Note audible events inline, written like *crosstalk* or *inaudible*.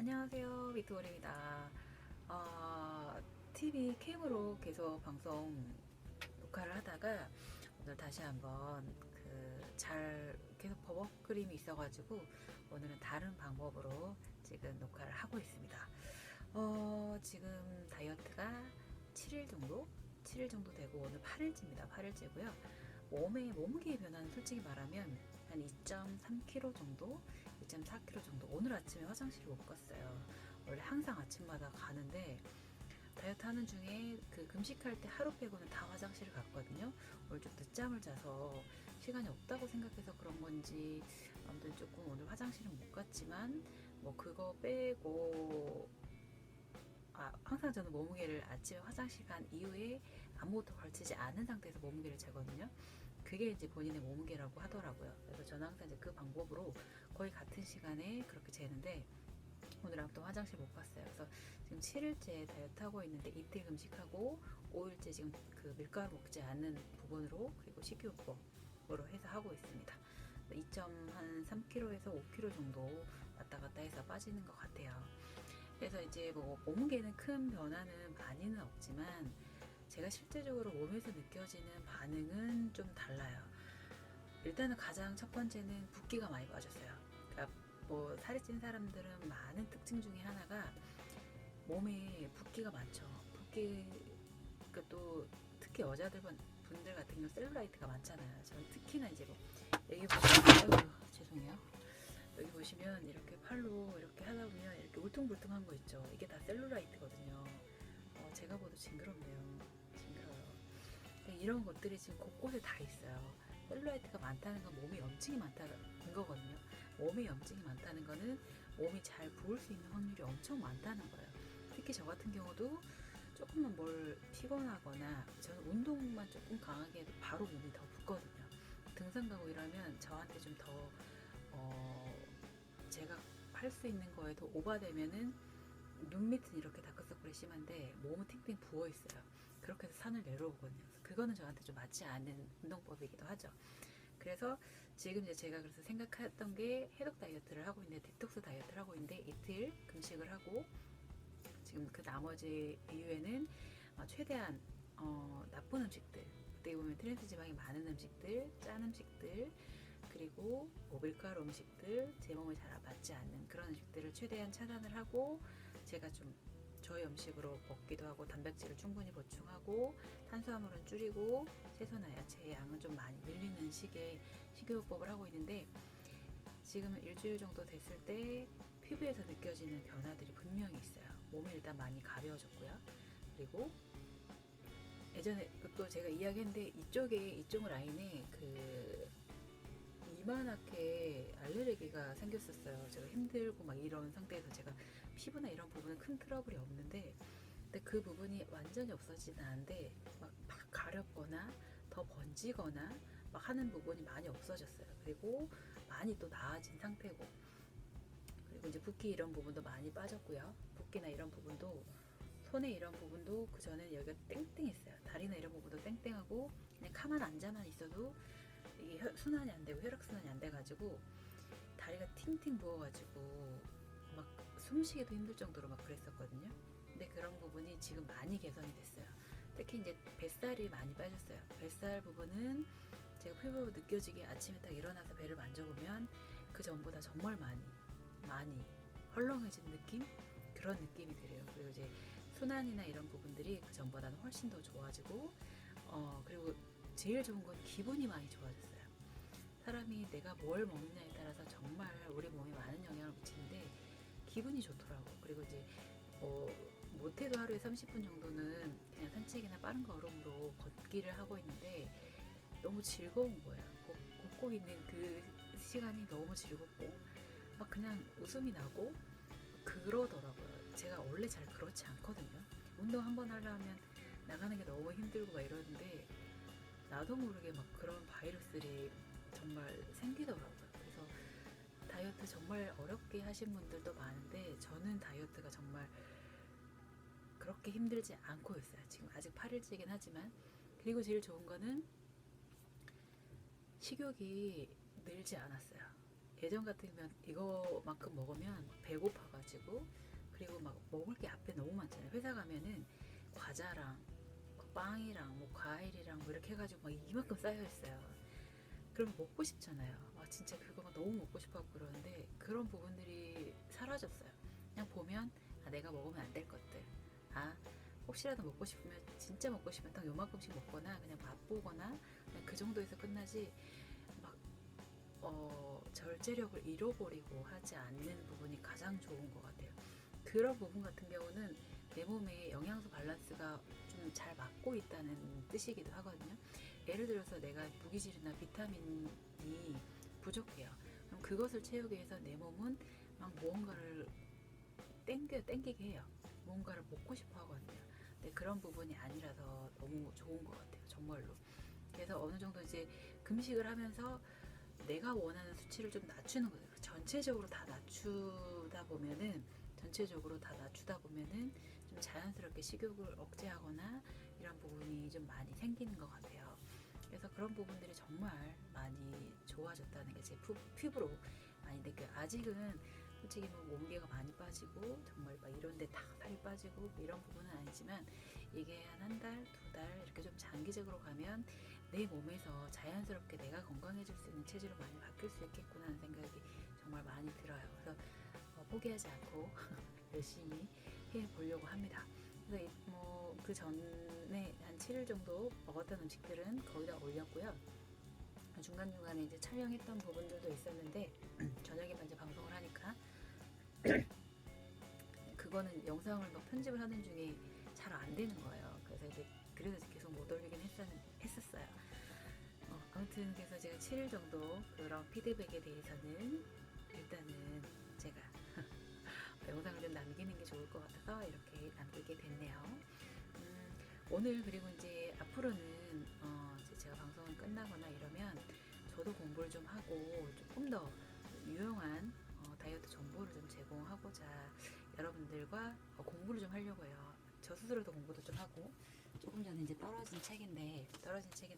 안녕하세요. 위트월입니다. 어, TV 캠으로 계속 방송 녹화를 하다가 오늘 다시 한번 그 잘 계속 버벅 그림이 있어가지고 오늘은 다른 방법으로 지금 녹화를 하고 있습니다. 어, 지금 다이어트가 7일 정도? 7일 정도 되고 오늘 8일째입니다. 8일째고요. 몸의 몸무게 변화는 솔직히 말하면 한 2.3kg 정도 2.4kg 정도. 오늘 아침에 화장실을 못 갔어요. 원래 항상 아침마다 가는데 다이어트 하는 중에 그 금식할 때 하루 빼고는 다 화장실을 갔거든요. 오늘 좀 늦잠을 자서 시간이 없다고 생각해서 그런 건지 아무튼 조금 오늘 화장실은 못 갔지만 뭐 그거 빼고 아, 항상 저는 몸무게를 아침에 화장실 간 이후에 아무것도 걸치지 않은 상태에서 몸무게를 재거든요. 그게 이제 본인의 몸무게라고 하더라고요. 그래서 저는 항상 이제 그 방법으로 거의 같은 시간에 그렇게 재는데 오늘 아무튼 화장실 못 갔어요. 그래서 지금 7일째 다이어트 하고 있는데 이틀 금식하고 5일째 지금 그 밀가루 먹지 않는 부분으로 그리고 식이요법으로 해서 하고 있습니다. 2.3kg에서 5kg 정도 왔다 갔다 해서 빠지는 것 같아요. 그래서 이제 뭐 몸무게는 큰 변화는 많이는 없지만 제가 실제적으로 몸에서 느껴지는 반응은 좀 달라요. 일단은 가장 첫 번째는 붓기가 많이 빠졌어요. 그러니까 뭐 살이 찐 사람들은 많은 특징 중에 하나가 몸에 붓기가 많죠. 붓기 그또 특히 여자들 분- 분들 같은 경우 셀룰라이트가 많잖아요. 저는 특히나 이제 뭐 여기 보시면 아이고, 죄송해요. 여기 보시면 이렇게 팔로 이렇게 하다 보면 이렇게 울퉁불퉁한 거 있죠. 이게 다 셀룰라이트거든요. 어, 제가 봐도 징그럽네요. 이런 것들이 지금 곳곳에 다 있어요. 셀룰라이트가 많다는 건 몸에 염증이 많다는 거거든요. 몸에 염증이 많다는 거는 몸이 잘 부을 수 있는 확률이 엄청 많다는 거예요. 특히 저 같은 경우도 조금만 뭘 피곤하거나 저는 운동만 조금 강하게 해도 바로 몸이 더 붓거든요. 등산 가고 이러면 저한테 좀더 어, 제가 할 수 있는 거에도 오바되면은 눈 밑은 이렇게 다크서클이 심한데 몸은 팅팅 부어 있어요. 그렇게 해서 산을 내려오거든요. 그거는 저한테 좀 맞지 않는 운동법이기도 하죠. 그래서 지금 이제 제가 그래서 생각했던 게 해독 다이어트를 하고 있는데 디톡스 다이어트를 하고 있는데 이틀 금식을 하고 지금 그 나머지 이후에는 어, 최대한 어, 나쁜 음식들 어떻게 보면 트랜스 지방이 많은 음식들 짠 음식들 그리고 뭐 밀가루 음식들 제 몸에 잘 맞지 않는 그런 음식들을 최대한 차단을 하고 제가 좀 저의 음식으로 먹기도 하고 단백질을 충분히 보충하고 탄수화물은 줄이고 채소나 야채의 양은 좀 많이 늘리는 식의 식이요법을 하고 있는데 지금 일주일 정도 됐을 때 피부에서 느껴지는 변화들이 분명히 있어요. 몸이 일단 많이 가벼워졌고요. 그리고 예전에 그또 제가 이야기했는데 이쪽에 이쪽 라인에 그 이만하게 알레르기가 생겼었어요. 제가 힘들고 막 이런 상태에서 제가 피부나 이런 부분은 큰 트러블이 없는데 근데 그 부분이 완전히 없어지진 않은데 막, 막 가렵거나 더 번지거나 막 하는 부분이 많이 없어졌어요. 그리고 많이 또 나아진 상태고 그리고 이제 붓기 이런 부분도 많이 빠졌고요. 붓기나 이런 부분도 손에 이런 부분도 그 전에는 여기가 땡땡했어요. 다리나 이런 부분도 땡땡하고 그냥 가만 앉아만 있어도 이게 혈- 순환이 안 되고 혈액 순환이 안 돼가지고 다리가 팅팅 부어가지고 막 숨쉬기도 힘들 정도로 막 그랬었거든요. 근데 그런 부분이 지금 많이 개선이 됐어요. 특히 이제 뱃살이 많이 빠졌어요. 뱃살 부분은 제가 피부로 느껴지게 아침에 딱 일어나서 배를 만져보면 그 전보다 정말 많이 많이 헐렁해진 느낌 그런 느낌이 들어요. 그리고 이제 순환이나 이런 부분들이 그 전보다는 훨씬 더 좋아지고 어 그리고 제일 좋은 건 기분이 많이 좋아졌어요. 사람이 내가 뭘 먹느냐에 따라서 정말 우리 몸에 많은 영향을 미치는데 기분이 좋더라고. 그리고 이제 뭐 못해도 하루에 30분 정도는 그냥 산책이나 빠른 걸음으로 걷기를 하고 있는데 너무 즐거운 거야. 걷- 걷고 있는 그 시간이 너무 즐겁고 막 그냥 웃음이 나고 그러더라고요. 제가 원래 잘 그렇지 않거든요. 운동 한 번 하려면 나가는 게 너무 힘들고 막 이러는데 나도 모르게 막 그런 바이러스들이 정말 생기더라고요. 그래서 다이어트 정말 어렵게 하신 분들도 많은데 저는 다이어트가 정말 그렇게 힘들지 않고 있어요. 지금 아직 8일째긴 하지만 그리고 제일 좋은 거는 식욕이 늘지 않았어요. 예전 같으면 이거만큼 먹으면 배고파가지고 그리고 막 먹을 게 앞에 너무 많잖아요. 회사 가면은 과자랑 뭐 빵이랑 뭐 과일이랑 뭐 이렇게 해가지고 막 이만큼 쌓여 있어요. 그럼 먹고 싶잖아요. 와 진짜 그거가 너무 먹고 싶어 하고 그러는데 그런 부분들이 사라졌어요. 그냥 보면 아 내가 먹으면 안 될 것들. 아 혹시라도 먹고 싶으면 진짜 먹고 싶으면 딱 요만큼씩 먹거나 그냥 맛보거나 그냥 그 정도에서 끝나지 막 어, 절제력을 잃어버리고 하지 않는 부분이 가장 좋은 것 같아요. 그런 부분 같은 경우는 내 몸에 영양소 밸런스가 좀 잘 맞고 있다는 뜻이기도 하거든요. 예를 들어서 내가 무기질이나 비타민이 부족해요. 그럼 그것을 채우기 위해서 내 몸은 막 무언가를 땡겨 땡기게 해요. 무언가를 먹고 싶어 하거든요. 근데 그런 부분이 아니라서 너무 좋은 것 같아요. 정말로. 그래서 어느 정도 이제 금식을 하면서 내가 원하는 수치를 좀 낮추는 거예요. 전체적으로 다 낮추다 보면은 전체적으로 다 낮추다 보면은 좀 자연스럽게 식욕을 억제하거나 이런 부분이 좀 많이 생기는 것 같아요. 그래서 그런 부분들이 정말 많이 좋아졌다는 게 제 피부로 많이 느껴요. 아직은 솔직히 뭐 몸개가 많이 빠지고 정말 막 이런데 다 살이 빠지고 뭐 이런 부분은 아니지만 이게 한 한 달, 두 달 이렇게 좀 장기적으로 가면 내 몸에서 자연스럽게 내가 건강해질 수 있는 체질로 많이 바뀔 수 있겠구나 하는 생각이 포기하지 않고 *laughs* 열심히 해 보려고 합니다. 그래서 뭐 그 전에 한 7일 정도 먹었던 음식들은 거의 다 올렸고요. 중간 중간에 이제 촬영했던 부분들도 있었는데 *clears throat* 저녁에만 이제 방송을 하니까 *clears throat* 그거는 영상을 막 편집을 하는 중에 잘 안 되는 거예요. 그래서 이제 그래서 계속 못 올리긴 했었, 했었어요. 어, 아무튼 그래서 제가 7일 정도 그런 피드백에 대해서는 일단은 제가 *laughs* 영상을 좀 남기는 게 좋을 것 같아서 이렇게 남기게 됐네요. 음, 오늘 그리고 이제 앞으로는 어, 이제 제가 방송을 끝나거나 이러면 저도 공부를 좀 하고 조금 더 유용한 어, 다이어트 정보를 좀 제공하고자 여러분들과 어, 공부를 좀 하려고 해요. 저 스스로도 공부도 좀 하고 조금 전에 이제 떨어진 책인데 떨어진 책인데